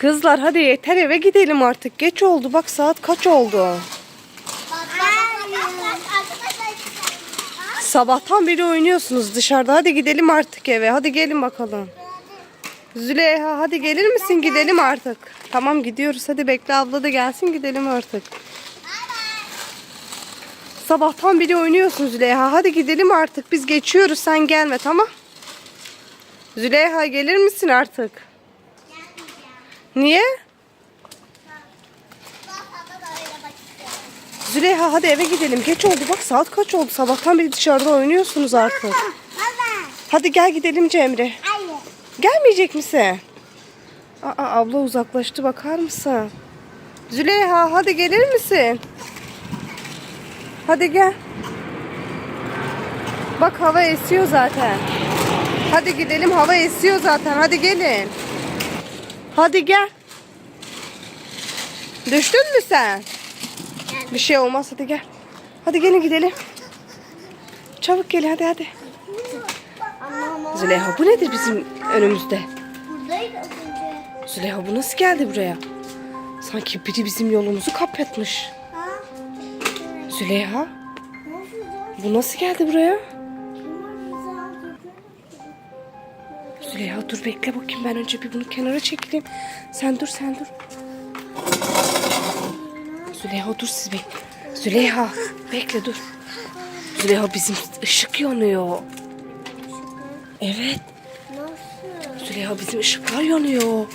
Kızlar hadi yeter eve gidelim artık. Geç oldu bak saat kaç oldu. Sabahtan beri oynuyorsunuz dışarıda. Hadi gidelim artık eve. Hadi gelin bakalım. Züleyha hadi gelir misin gidelim artık. Tamam gidiyoruz. Hadi bekle abla da gelsin gidelim artık. Sabahtan beri oynuyorsun Züleyha. Hadi gidelim artık. Biz geçiyoruz. Sen gelme tamam. Züleyha gelir misin artık? Niye? Züleyha hadi eve gidelim. Geç oldu. Bak saat kaç oldu? Sabahtan beri dışarıda oynuyorsunuz artık. Hadi gel gidelim Cemre. Gelmeyecek misin? Aa, abla uzaklaştı bakar mısın? Züleyha hadi gelir misin? Hadi gel. Bak hava esiyor zaten. Hadi gidelim hava esiyor zaten. Hadi gelin. Hadi gel. Düştün mü sen? Bir şey olmaz hadi gel. Hadi gelin gidelim. Çabuk gel hadi hadi. Züleyha bu nedir bizim önümüzde? Buradaydı az önce. Züleyha bu nasıl geldi buraya? Sanki biri bizim yolumuzu kapatmış. Ha? Züleyha bu nasıl geldi buraya? Dur bekle bakayım ben önce bir bunu kenara çekeyim. Sen dur sen dur. Züleyha dur siz bekle. Züleyha bekle dur. Züleyha bizim ışık yanıyor. Evet. Nasıl? Züleyha bizim ışıklar yanıyor.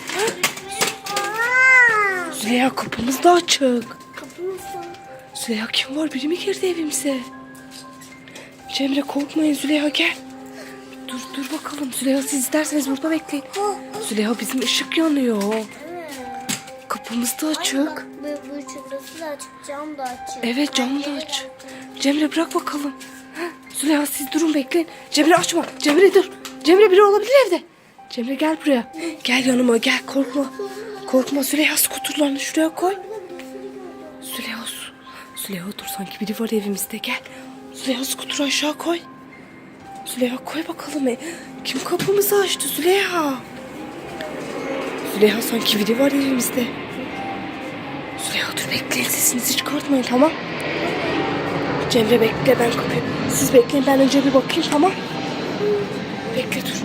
Züleyha kapımız da açık. Kapımızın. Züleyha kim var? Biri mi girdi evimize? Cemre korkmayın Züleyha gel. Dur dur bakalım Züleyha siz isterseniz burada bekleyin. Züleyha bizim ışık yanıyor. Kapımız da açık. Bu, bu şurası da açık, cam da açık. Evet cam da aç. Cemre bırak bakalım. Heh, Züleyha siz durun bekleyin. Cemre açma. Cemre dur. Cemre biri olabilir evde. Cemre gel buraya. Gel yanıma gel korkma. Korkma Züleyha skuturlarını şuraya koy. Züleyha. Züleyha dur sanki biri var evimizde gel. Züleyha skuturu aşağı koy. Züleyha koy bakalım. Kim kapımızı açtı Züleyha? Züleyha sanki biri var evimizde. Züleyha dur bekleyin sesinizi çıkartmayın tamam. Cemre bekle ben kapıyı. Siz bekleyin ben önce bir bakayım tamam. Bekle dur.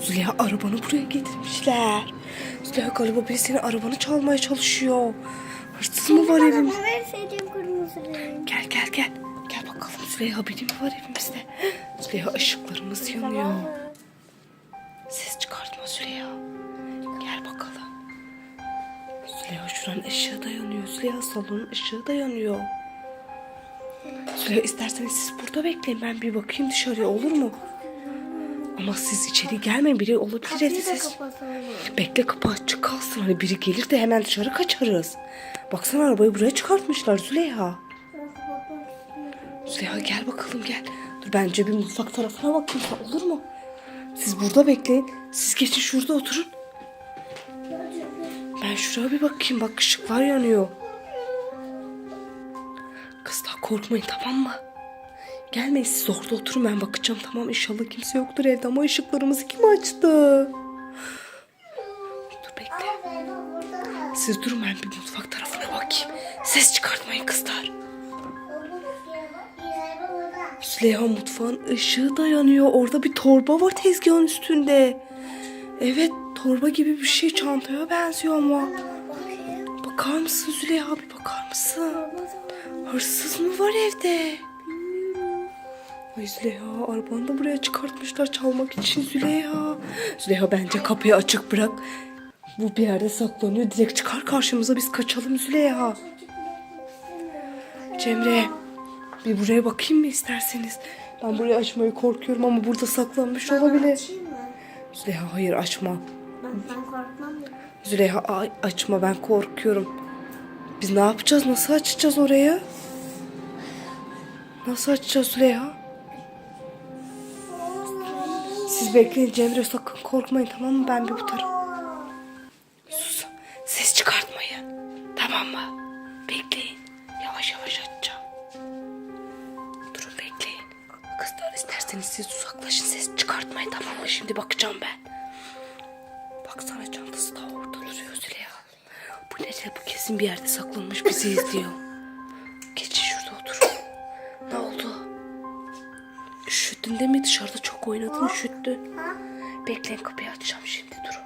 Züleyha arabanı buraya getirmişler. Züleyha galiba biri senin arabanı çalmaya çalışıyor. Hırsız mı var evimizde? Bana verseydin kırmızı renk. Gel Züleyha biri mi var evimizde? Züleyha ışıklarımız yanıyor. Ses çıkartma Züleyha. Gel bakalım. Züleyha şuranın ışığı da yanıyor. Züleyha salonun ışığı da yanıyor. Züleyha isterseniz siz burada bekleyin. Ben bir bakayım dışarıya olur mu? Ama siz içeri gelmeyin. Biri olabilir evde ses. Bekle kapı açık kalsın. Hani biri gelir de hemen dışarı kaçarız. Baksana arabayı buraya çıkartmışlar Züleyha. Züleyha gel bakalım gel. Dur bence bir mutfak tarafına bakayım olur mu? Siz burada bekleyin. Siz geçin şurada oturun. Ben şuraya bir bakayım. Bak ışıklar yanıyor. Kızlar korkmayın tamam mı? Gelmeyin siz orada oturun ben bakacağım tamam inşallah kimse yoktur evde ama ışıklarımızı kim açtı? Dur bekle. Siz durun ben bir mutfak tarafına bakayım. Ses çıkartmayın kızlar. Züleyha mutfağın ışığı da yanıyor. Orada bir torba var tezgahın üstünde. Evet torba gibi bir şey çantaya benziyor ama. Bakar mısın Züleyha bir bakar mısın? Hırsız mı var evde? Ay Züleyha arabanı da buraya çıkartmışlar çalmak için Züleyha. Züleyha bence kapıyı açık bırak. Bu bir yerde saklanıyor. Direkt çıkar karşımıza biz kaçalım Züleyha. Cemre bir buraya bakayım mı isterseniz? Ben burayı açmayı korkuyorum ama burada saklanmış olabilir. Açayım mı? Züleyha hayır açma. Ben, ben korkmam ya. Züleyha ay, açma ben korkuyorum. Biz ne yapacağız? Nasıl açacağız oraya? Nasıl açacağız Züleyha? Siz bekleyin Cemre sakın korkmayın tamam mı? Ben bir bu taraf. Sus. Ses çıkartmayın. Tamam mı? Bekleyin. Yavaş yavaş açacağım. İsterseniz siz uzaklaşın ses çıkartmayın tamam mı? Şimdi bakacağım ben. Baksana çantası da orada duruyor Züleyha. Bu ne bu kesin bir yerde saklanmış bizi izliyor. Geç şurada otur. Ne oldu? Üşüttün değil mi? Dışarıda çok oynadın üşüttün. Bekleyin kapıyı açacağım şimdi durun.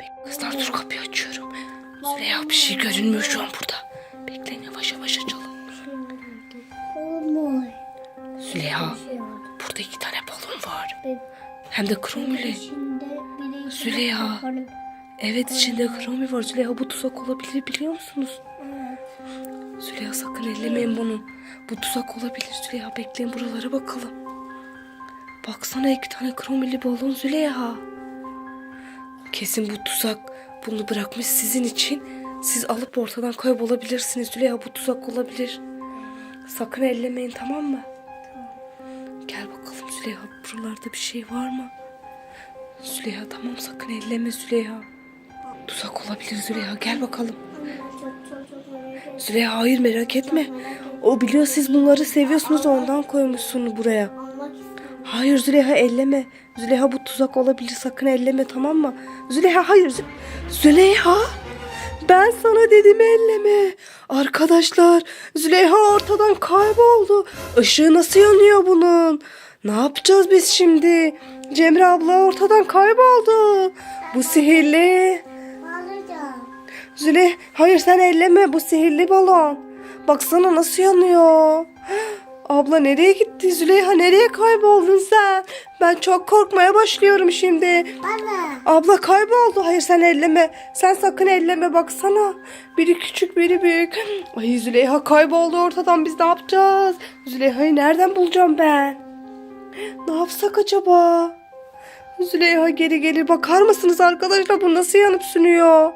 Bek- Kızlar dur kapıyı açıyorum. Züleyha bir şey görünmüyor şu an burada. Hem de biri Züleyha. Evet içinde kromi var. Züleyha bu tuzak olabilir biliyor musunuz? Züleyha sakın ellemeyin bunu. Bu tuzak olabilir Züleyha. Bekleyin buralara bakalım. Baksana iki tane kromili balon Züleyha. Kesin bu tuzak bunu bırakmış sizin için. Siz alıp ortadan kaybolabilirsiniz Züleyha. Bu tuzak olabilir. Sakın ellemeyin tamam mı? Züleyha. Buralarda bir şey var mı? Züleyha tamam sakın elleme Züleyha. Tuzak olabilir Züleyha gel bakalım. Züleyha hayır merak etme. O biliyor siz bunları seviyorsunuz ondan koymuşsunuz buraya. Hayır Züleyha elleme. Züleyha bu tuzak olabilir sakın elleme tamam mı? Züleyha hayır. Zü- Züleyha ben sana dedim elleme. Arkadaşlar Züleyha ortadan kayboldu. Işığı nasıl yanıyor bunun? Ne yapacağız biz şimdi? Cemre abla ortadan kayboldu. Bu sihirli. Züle, hayır sen elleme bu sihirli balon. Baksana nasıl yanıyor. Abla nereye gitti Züleyha nereye kayboldun sen? Ben çok korkmaya başlıyorum şimdi. Anne. Abla kayboldu. Hayır sen elleme. Sen sakın elleme baksana. Biri küçük biri büyük. Ay Züleyha kayboldu ortadan biz ne yapacağız? Züleyha'yı nereden bulacağım ben? Ne yapsak acaba? Züleyha geri gelir bakar mısınız arkadaşlar bu nasıl yanıp sünüyor?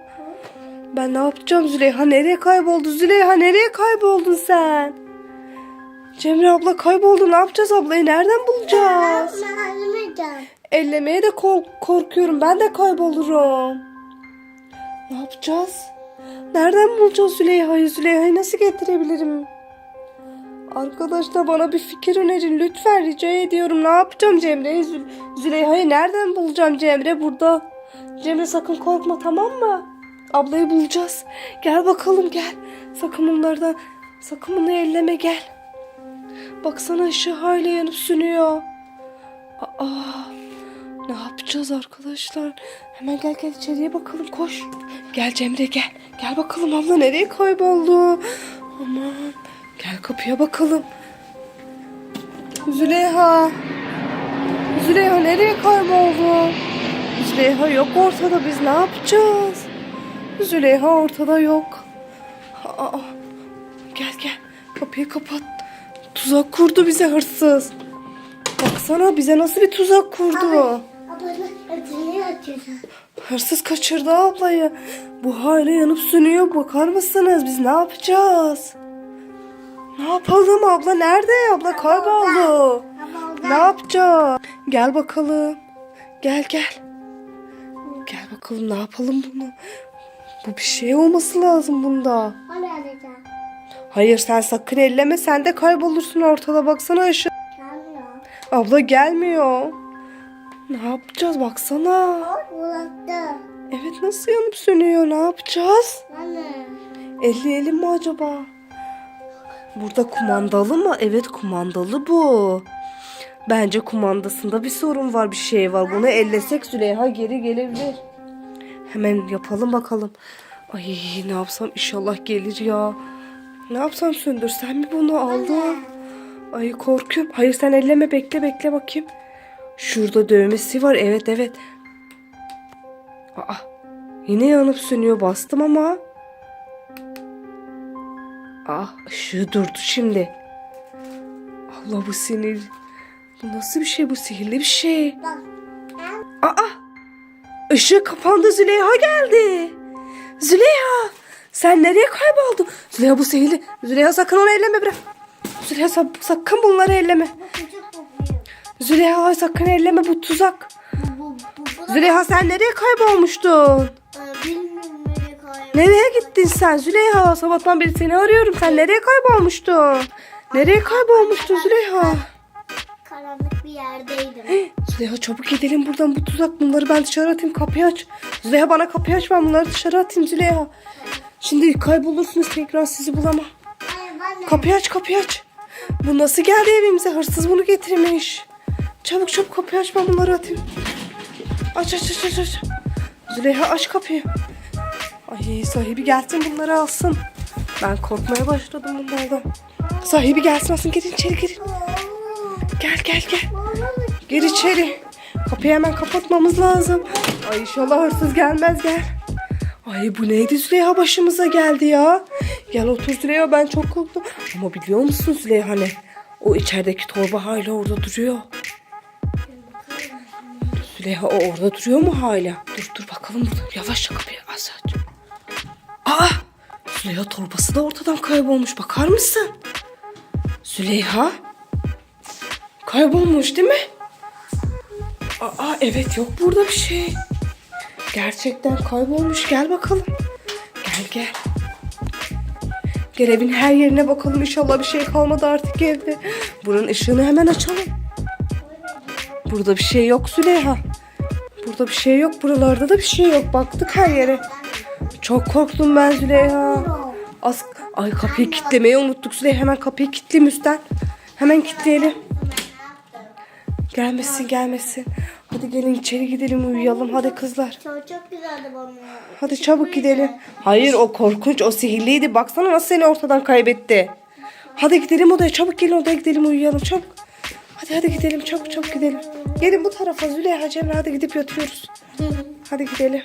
Ben ne yapacağım Züleyha nereye kayboldu? Züleyha nereye kayboldun sen? Cemre abla kayboldu ne yapacağız ablayı nereden bulacağız? Ellemeye de kork- korkuyorum. Ben de kaybolurum. Ne yapacağız? Nereden bulacağız Züleyha'yı? Züleyha'yı nasıl getirebilirim? Arkadaşlar bana bir fikir önerin. Lütfen rica ediyorum. Ne yapacağım Cemre'yi? Zül- Züleyha'yı nereden bulacağım Cemre? Burada. Cemre sakın korkma tamam mı? Ablayı bulacağız. Gel bakalım gel. Sakın bunlardan sakın bunu elleme gel. Baksana ışığı hala yanıp sönüyor. Aa, ne yapacağız arkadaşlar? Hemen gel gel içeriye bakalım koş. Gel Cemre gel. Gel bakalım abla nereye kayboldu? Aman gel kapıya bakalım. Züleyha. Züleyha nereye kayboldu? Züleyha yok ortada biz ne yapacağız? Züleyha ortada yok. Aa, gel gel kapıyı kapat. Tuzak kurdu bize hırsız. Baksana bize nasıl bir tuzak kurdu. Açacağım. Hırsız kaçırdı ablayı. Bu hala yanıp sönüyor. Bakar mısınız? Biz ne yapacağız? Ne yapalım abla? Nerede abla? Kayboldu. Ne yapacağız? Gel bakalım. Gel gel. Gel bakalım ne yapalım bunu? Bu bir şey olması lazım bunda. Hayır sen sakın elleme sen de kaybolursun ortada baksana ışık. Gelmiyor. Abla gelmiyor. Ne yapacağız baksana. Bulattı. Evet nasıl yanıp sönüyor ne yapacağız? Anne. Elleyelim mi acaba? Burada kumandalı mı? Evet kumandalı bu. Bence kumandasında bir sorun var bir şey var. Bunu ellesek Züleyha geri gelebilir. Hemen yapalım bakalım. Ay ne yapsam inşallah gelir ya. Ne yapsam söndürsem mi bunu aldım? Ay korkuyorum. Hayır sen elleme bekle bekle bakayım. Şurada dövmesi var evet evet. Aa yine yanıp sönüyor bastım ama. Ah ışığı durdu şimdi. Allah bu sinir. Bu nasıl bir şey bu sihirli bir şey. Aa ışığı kapandı Züleyha geldi. Züleyha sen nereye kayboldun? Züleyha bu sihirli. Züleyha sakın onu elleme bırak. Züleyha sa- sakın bunları elleme. Züleyha sakın elleme bu tuzak. Züleyha sen nereye kaybolmuştun? Nereye gittin sen Züleyha? Sabahtan beri seni arıyorum. Sen nereye kaybolmuştun? Nereye kaybolmuştun Züleyha? Karanlık bir yerdeydim. Züleyha çabuk gidelim buradan bu tuzak bunları ben dışarı atayım kapıyı aç. Züleyha bana kapıyı aç ben bunları dışarı atayım Züleyha. Şimdi kaybolursunuz tekrar sizi bulamam. Kapıyı aç kapıyı aç. Bu nasıl geldi evimize hırsız bunu getirmiş. Çabuk çabuk kapıyı aç ben bunları atayım. Aç aç aç aç aç. Züleyha aç kapıyı. Ay sahibi gelsin bunları alsın. Ben korkmaya başladım bunlardan. Sahibi gelsin alsın gelin içeri girin. Gel gel gel. Gir içeri. Kapıyı hemen kapatmamız lazım. Ay inşallah hırsız gelmez gel. Ay bu neydi Züleyha başımıza geldi ya. Gel otur Züleyha ben çok korktum. Ama biliyor musun Züleyha ne? O içerideki torba hala orada duruyor. Züleyha o orada duruyor mu hala? Dur dur bakalım burada. Yavaşça kapıyı aç aç. Aa! Züleyha torbası da ortadan kaybolmuş. Bakar mısın? Züleyha? Kaybolmuş değil mi? Aa evet yok burada bir şey. Gerçekten kaybolmuş. Gel bakalım. Gel gel. Gel evin her yerine bakalım. İnşallah bir şey kalmadı artık evde. Buranın ışığını hemen açalım. Burada bir şey yok Züleyha. Burada bir şey yok. Buralarda da bir şey yok. Baktık her yere. Çok korktum ben Züleyha. Az... Ay kapıyı kilitlemeyi unuttuk Züleyha. Hemen kapıyı kilitleyeyim üstten. Hemen kilitleyelim. Gelmesin gelmesin. Hadi gelin içeri gidelim uyuyalım. Hadi kızlar. Çok çok güzeldi bana. Hadi çabuk gidelim. Hayır o korkunç o sihirliydi. Baksana nasıl seni ortadan kaybetti. Hadi gidelim odaya çabuk gelin odaya gidelim uyuyalım çabuk. Hadi hadi gidelim çabuk çabuk gidelim. Gelin bu tarafa Züleyha Cemre hadi gidip yatıyoruz. Hadi gidelim.